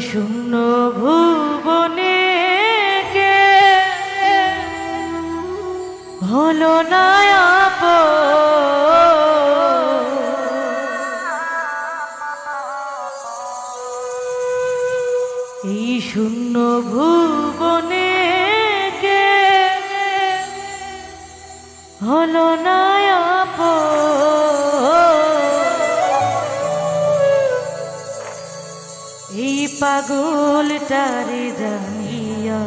শূন্য ভুবনে কে? হলো না এই শূন্য ভুবনে কে? হলো না পাগল পাগলটারে জানিয়া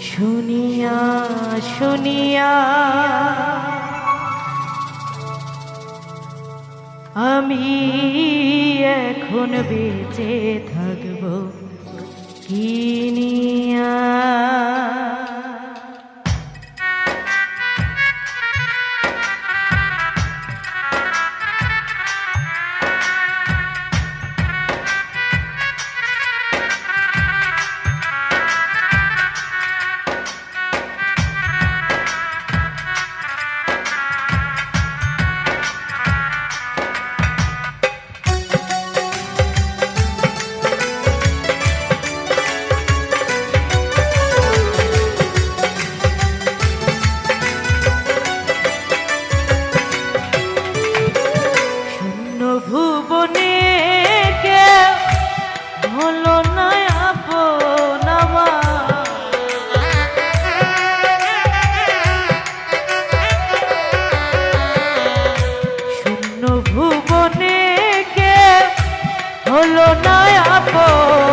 শুনিয়া শুনিয়া আমি এখন বেঁচে থাকব। কিনিয়া হলো আপন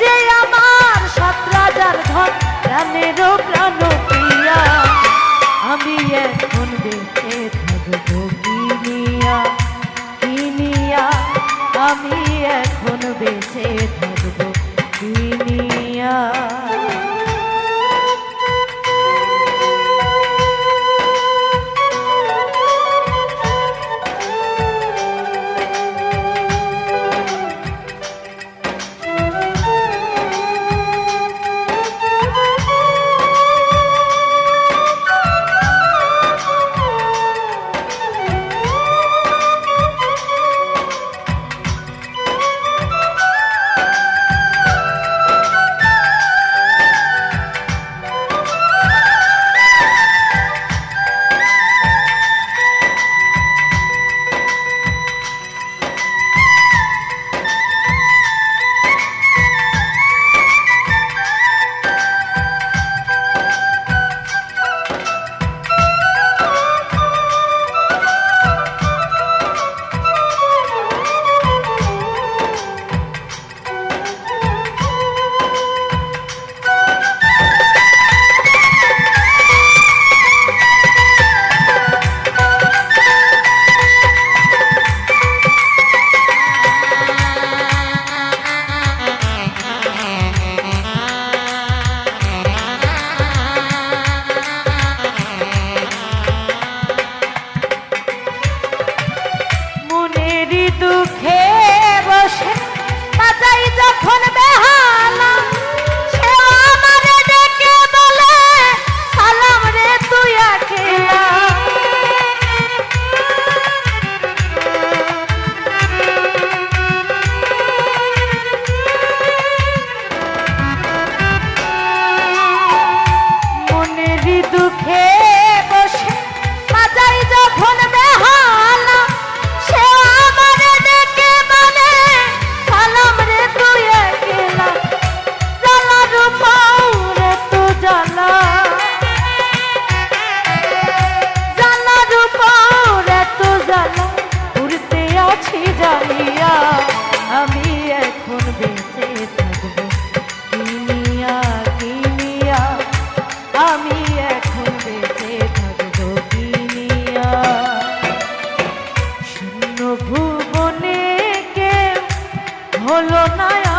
যে আমার সাত রাজার ধন প্রাণেরও প্রাণ দুঃখে বসে। বাজাই যখন হলো না